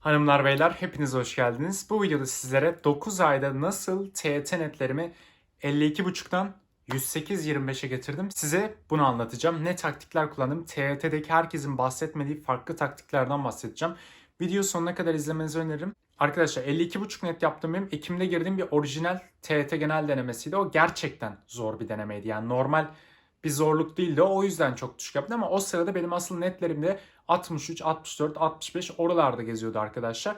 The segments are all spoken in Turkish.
Hanımlar beyler hepiniz hoş geldiniz. Bu videoda sizlere 9 ayda nasıl TYT netlerimi 52.5'tan 108.25'e getirdim. Size bunu anlatacağım. Ne taktikler kullandım? TYT'deki herkesin bahsetmediği farklı taktiklerden bahsedeceğim. Video sonuna kadar izlemenizi öneririm. Arkadaşlar 52.5 net yaptığım benim Ekim'de girdiğim bir orijinal TYT genel denemesiydi. O gerçekten zor bir denemeydi. Yani normal bir zorluk değildi. O yüzden çok düşük yaptım ama o sırada benim asıl netlerim de 63, 64, 65 oralarda geziyordu arkadaşlar.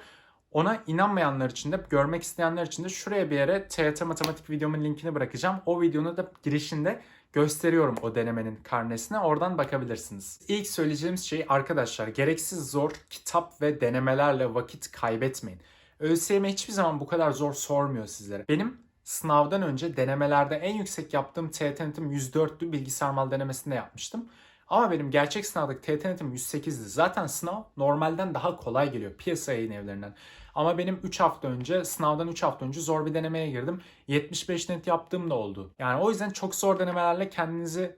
Ona inanmayanlar için de, görmek isteyenler için de şuraya bir yere TYT matematik videomun linkini bırakacağım. O videonun da girişinde gösteriyorum o denemenin karnesine. Oradan bakabilirsiniz. İlk söyleyeceğimiz şey arkadaşlar gereksiz zor kitap ve denemelerle vakit kaybetmeyin. ÖSYM hiçbir zaman bu kadar zor sormuyor sizlere. Benim sınavdan önce denemelerde en yüksek yaptığım TYT netim 104'tü. Bilgisayar mal denemesinde yapmıştım. Ama benim gerçek sınavdaki TYT netim 108'di. Zaten sınav normalden daha kolay geliyor piyasa yayın evlerinden. Ama benim 3 hafta önce, sınavdan 3 hafta önce zor bir denemeye girdim. 75 net yaptığım da oldu. Yani o yüzden çok zor denemelerle kendinizi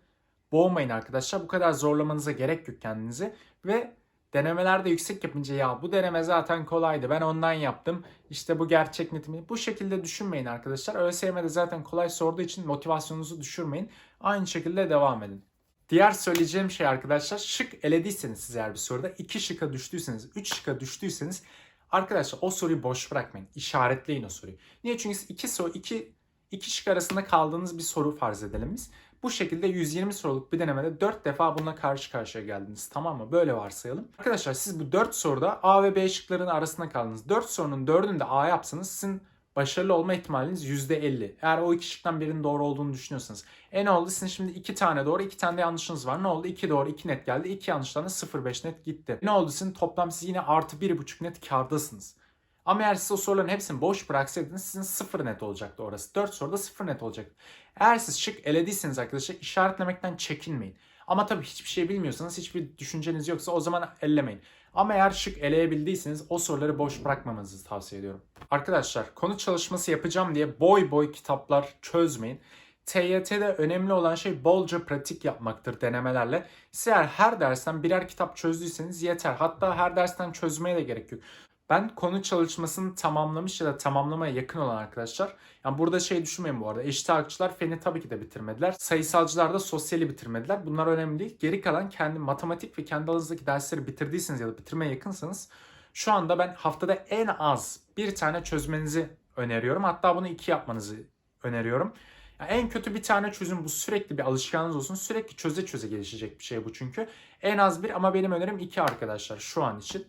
boğmayın arkadaşlar. Bu kadar zorlamanıza gerek yok kendinizi. Ve denemelerde yüksek yapınca ya bu deneme zaten kolaydı ben ondan yaptım. İşte bu gerçek netimi. Bu şekilde düşünmeyin arkadaşlar. ÖSYM'de zaten kolay sorduğu için motivasyonunuzu düşürmeyin. Aynı şekilde devam edin. Diğer söyleyeceğim şey arkadaşlar şık elediyseniz siz eğer bir soruda 2 şıka düştüyseniz 3 şıka düştüyseniz arkadaşlar o soruyu boş bırakmayın. İşaretleyin o soruyu. Niye? Çünkü iki soru iki iki şık arasında kaldığınız bir soru farz edelim biz. Bu şekilde 120 soruluk bir denemede 4 defa bununla karşı karşıya geldiniz. Tamam mı? Böyle varsayalım. Arkadaşlar siz bu 4 soruda A ve B şıklarının arasında kaldınız. 4 sorunun 4'ünü de A yapsanız sizin başarılı olma ihtimaliniz %50. Eğer o iki şıktan birinin doğru olduğunu düşünüyorsanız. E ne oldu? Sizin şimdi iki tane doğru, iki tane de yanlışınız var. Ne oldu? 2 doğru, 2 net geldi. 2 yanlıştan da 0,5 net gitti. Ne oldu? Sizin toplam siz yine artı 1,5 net kardasınız. Ama eğer siz o soruların hepsini boş bıraksaydınız sizin 0 net olacaktı orası. 4 soruda 0 net olacaktı. Eğer siz şık elediyseniz arkadaşlar işaretlemekten çekinmeyin. Ama tabii hiçbir şey bilmiyorsanız, hiçbir düşünceniz yoksa o zaman ellemeyin. Ama eğer şık eleyebildiyseniz o soruları boş bırakmamanızı tavsiye ediyorum. Arkadaşlar konu çalışması yapacağım diye boy boy kitaplar çözmeyin. TYT'de önemli olan şey bolca pratik yapmaktır denemelerle. Siz eğer her dersten birer kitap çözdüyseniz yeter. Hatta her dersten çözmeye de gerek yok. Ben konu çalışmasını tamamlamış ya da tamamlamaya yakın olan arkadaşlar. Yani burada şey düşünmeyin bu arada. Eşit ağırlıkçılar feni tabii ki de bitirmediler. Sayısalcılar da sosyali bitirmediler. Bunlar önemli değil. Geri kalan kendi matematik ve kendi alanınızdaki dersleri bitirdiyseniz ya da bitirmeye yakınsanız şu anda ben haftada en az bir tane çözmenizi öneriyorum. Hatta bunu iki yapmanızı öneriyorum. Yani en kötü bir tane çözüm bu sürekli bir alışkanlığınız olsun. Sürekli çöze çöze gelişecek bir şey bu çünkü. En az bir ama benim önerim iki arkadaşlar şu an için.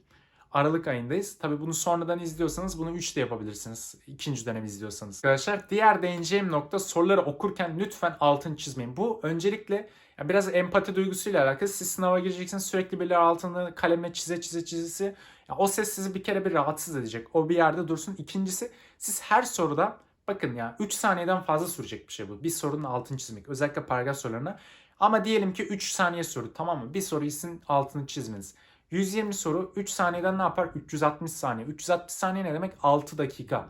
Aralık ayındayız. Tabii bunu sonradan izliyorsanız bunu 3 de yapabilirsiniz. İkinci dönem izliyorsanız. Arkadaşlar diğer değineceğim nokta soruları okurken lütfen altını çizmeyin. Bu öncelikle ya biraz empati duygusuyla alakalı. Siz sınava gireceksiniz sürekli birileri altını kalemle çize çize çizesi. Ya o ses sizi bir kere bir rahatsız edecek. O bir yerde dursun. İkincisi siz her soruda bakın ya 3 saniyeden fazla sürecek bir şey bu. Bir sorunun altını çizmek. Özellikle paragraf sorularına. Ama diyelim ki 3 saniye soru tamam mı? Bir soru isin altını çizmeniz. 120 soru 3 saniyeden ne yapar? 360 saniye. 360 saniye ne demek? 6 dakika.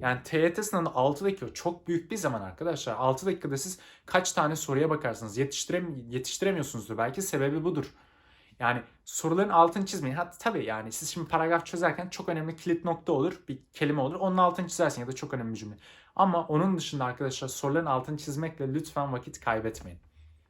Yani TYT sınavında 6 dakika çok büyük bir zaman arkadaşlar. 6 dakikada siz kaç tane soruya bakarsınız? Yetiştirem yetiştiremiyorsunuzdur belki sebebi budur. Yani soruların altını çizmeyin. Hatta tabii yani siz şimdi paragraf çözerken çok önemli kilit nokta olur. Bir kelime olur. Onun altını çizersin ya da çok önemli bir cümle. Ama onun dışında arkadaşlar soruların altını çizmekle lütfen vakit kaybetmeyin.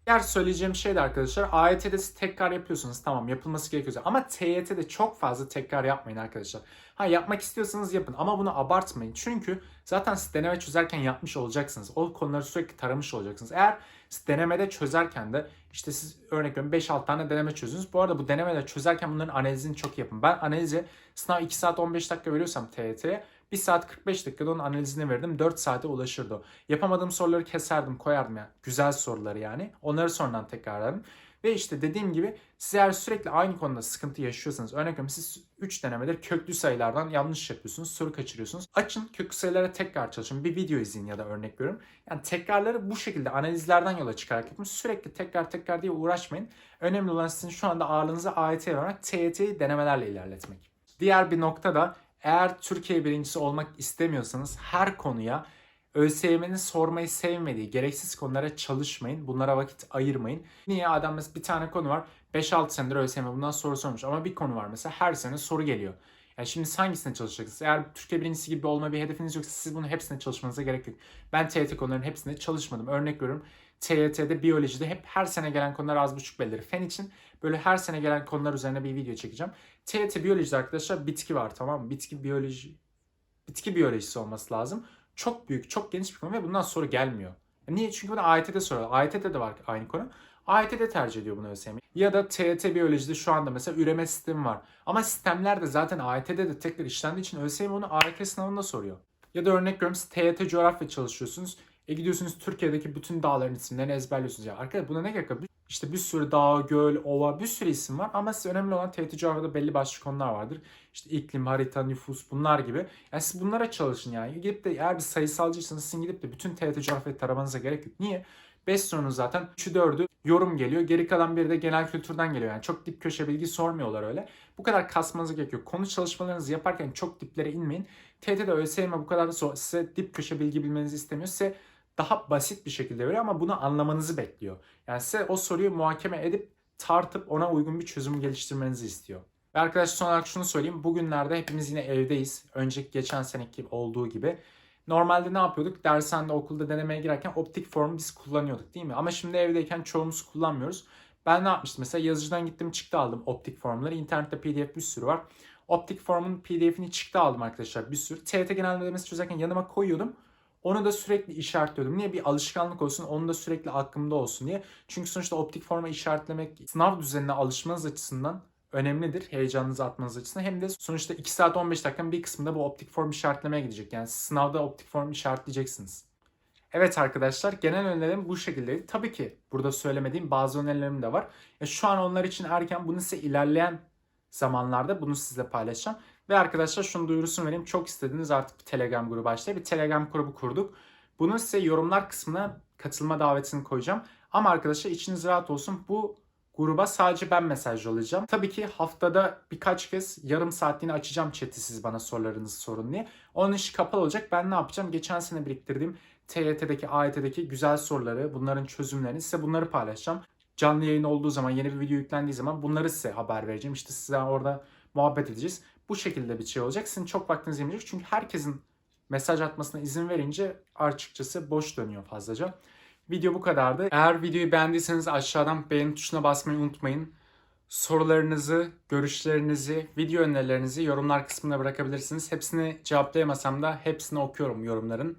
Diğer söyleyeceğim şey de arkadaşlar AYT'de siz tekrar yapıyorsunuz tamam yapılması gerekiyor ama TYT'de çok fazla tekrar yapmayın arkadaşlar. Ha yapmak istiyorsanız yapın ama bunu abartmayın. Çünkü zaten siz deneme çözerken yapmış olacaksınız. O konuları sürekli taramış olacaksınız. Eğer siz denemede çözerken de işte siz örnek veriyorum 5-6 tane deneme çözünüz. Bu arada bu denemeleri çözerken bunların analizini çok yapın. Ben analize sınav 2 saat 15 dakika veriyorsam TYT'ye 1 saat 45 dakikada onun analizini verdim. 4 saate ulaşırdı. Yapamadığım soruları keserdim koyardım ya. Güzel soruları yani. Onları sonradan tekrarlardım. Ve işte dediğim gibi siz eğer sürekli aynı konuda sıkıntı yaşıyorsanız örnek veriyorum siz 3 denemedir köklü sayılardan yanlış yapıyorsunuz, soru kaçırıyorsunuz. Açın köklü sayılara tekrar çalışın. Bir video izleyin ya da örnek veriyorum. Yani tekrarları bu şekilde analizlerden yola çıkarak yapın. Sürekli tekrar tekrar diye uğraşmayın. Önemli olan sizin şu anda ağırlığınızı AYT olarak TYT denemelerle ilerletmek. Diğer bir nokta da eğer Türkiye birincisi olmak istemiyorsanız her konuya ÖSYM'nin sormayı sevmediği gereksiz konulara çalışmayın. Bunlara vakit ayırmayın. Niye? Adam mesela bir tane konu var. 5-6 senedir ÖSYM bundan soru sormuş ama bir konu var mesela her sene soru geliyor. Yani şimdi hangisine çalışacaksınız? Eğer Türkiye birincisi gibi olma bir hedefiniz yoksa siz bunu hepsine çalışmanıza gerek yok. Ben TYT konularının hepsine çalışmadım. Örnek veriyorum. TYT'de biyolojide hep her sene gelen konular az buçuk bellidir. Fen için böyle her sene gelen konular üzerine bir video çekeceğim. TYT biyolojide arkadaşlar bitki var tamam mı? Bitki biyoloji bitki biyolojisi olması lazım. Çok büyük, çok geniş bir konu ve bundan soru gelmiyor. Niye? Çünkü bunu AYT'de soruyorlar. AYT'de de var aynı konu. AYT'de tercih ediyor bunu ÖSYM. Ya da TYT biyolojide şu anda mesela üreme sistemi var. Ama sistemler de zaten AYT'de de tekrar işlendiği için ÖSYM onu AYT sınavında soruyor. Ya da örnek veriyorum siz TYT coğrafya çalışıyorsunuz. E gidiyorsunuz Türkiye'deki bütün dağların isimlerini ezberliyorsunuz. Ya arkadaşlar buna ne gerek var? İşte bir sürü dağ, göl, ova bir sürü isim var. Ama size önemli olan TYT coğrafyada belli başlı konular vardır. İşte iklim, harita, nüfus bunlar gibi. Yani siz bunlara çalışın yani. Gidip de eğer bir sayısalcıysanız sizin gidip de bütün TYT coğrafyayı taramanıza gerek yok. Niye? 5 sorunuz zaten 3'ü 4'ü yorum geliyor. Geri kalan biri de genel kültürden geliyor. Yani çok dip köşe bilgi sormuyorlar öyle. Bu kadar kasmanıza gerek yok. Konu çalışmalarınızı yaparken çok diplere inmeyin. TYT'de ÖSYM bu kadar so- size dip köşe bilgi bilmenizi istemiyor. Size daha basit bir şekilde veriyor ama bunu anlamanızı bekliyor. Yani size o soruyu muhakeme edip tartıp ona uygun bir çözüm geliştirmenizi istiyor. Ve arkadaşlar son olarak şunu söyleyeyim. Bugünlerde hepimiz yine evdeyiz. Önceki geçen seneki olduğu gibi. Normalde ne yapıyorduk? Dershanede okulda denemeye girerken optik formu biz kullanıyorduk değil mi? Ama şimdi evdeyken çoğumuz kullanmıyoruz. Ben ne yapmıştım? Mesela yazıcıdan gittim çıktı aldım optik formları. İnternette pdf bir sürü var. Optik formun pdf'ini çıktı aldım arkadaşlar bir sürü. TRT genellemesi çözerken yanıma koyuyordum. Onu da sürekli işaretliyordum. Niye? Bir alışkanlık olsun. Onu da sürekli aklımda olsun diye. Çünkü sonuçta optik forma işaretlemek sınav düzenine alışmanız açısından önemlidir. Heyecanınızı atmanız açısından. Hem de sonuçta 2 saat 15 dakikanın bir kısmında bu optik form işaretlemeye gidecek. Yani sınavda optik form işaretleyeceksiniz. Evet arkadaşlar genel önerilerim bu şekildeydi. Tabii ki burada söylemediğim bazı önerilerim de var. Ya şu an onlar için erken bunu size ilerleyen zamanlarda bunu sizle paylaşacağım. Ve arkadaşlar şunu duyurusunu vereyim. Çok istediğiniz artık bir Telegram grubu açtı. Bir Telegram grubu kurduk. Bunun size yorumlar kısmına katılma davetini koyacağım. Ama arkadaşlar içiniz rahat olsun. Bu gruba sadece ben mesaj yollayacağım. Tabii ki haftada birkaç kez yarım saatliğine açacağım chat'i siz bana sorularınızı sorun diye. Onun işi kapalı olacak. Ben ne yapacağım? Geçen sene biriktirdiğim TYT'deki, AYT'deki güzel soruları, bunların çözümlerini size bunları paylaşacağım. Canlı yayın olduğu zaman, yeni bir video yüklendiği zaman bunları size haber vereceğim. İşte size orada muhabbet edeceğiz. Bu şekilde bir şey olacak. Sizin çok vaktiniz yemeyecek. Çünkü herkesin mesaj atmasına izin verince açıkçası boş dönüyor fazlaca. Video bu kadardı. Eğer videoyu beğendiyseniz aşağıdan beğeni tuşuna basmayı unutmayın. Sorularınızı, görüşlerinizi, video önerilerinizi yorumlar kısmına bırakabilirsiniz. Hepsini cevaplayamasam da hepsini okuyorum yorumların.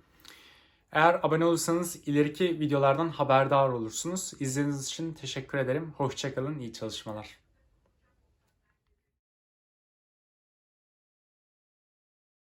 Eğer abone olursanız ileriki videolardan haberdar olursunuz. İzlediğiniz için teşekkür ederim. Hoşçakalın, iyi çalışmalar.